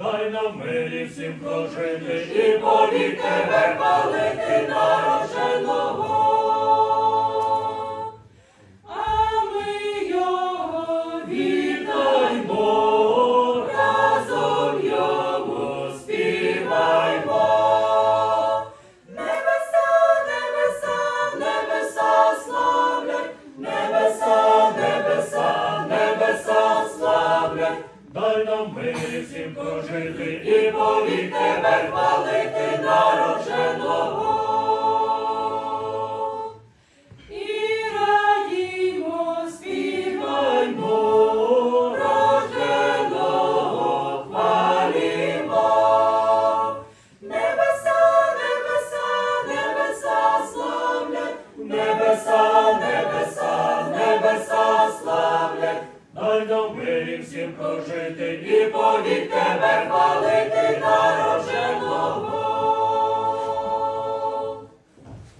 дай нам мирі всім прожити і повік тебе палити народженого. А ми його вітаймо, разом йому співаймо. Небеса, небеса, небеса славлять, небеса, небеса, небеса славлять. Дай нам мир всім прожити і повік тебе хвалити народженого. І радімо, співаймо, рожденого хвалімо. Небеса, небеса, небеса славлять, небеса, небеса всім прожити і повік тебе хвалити.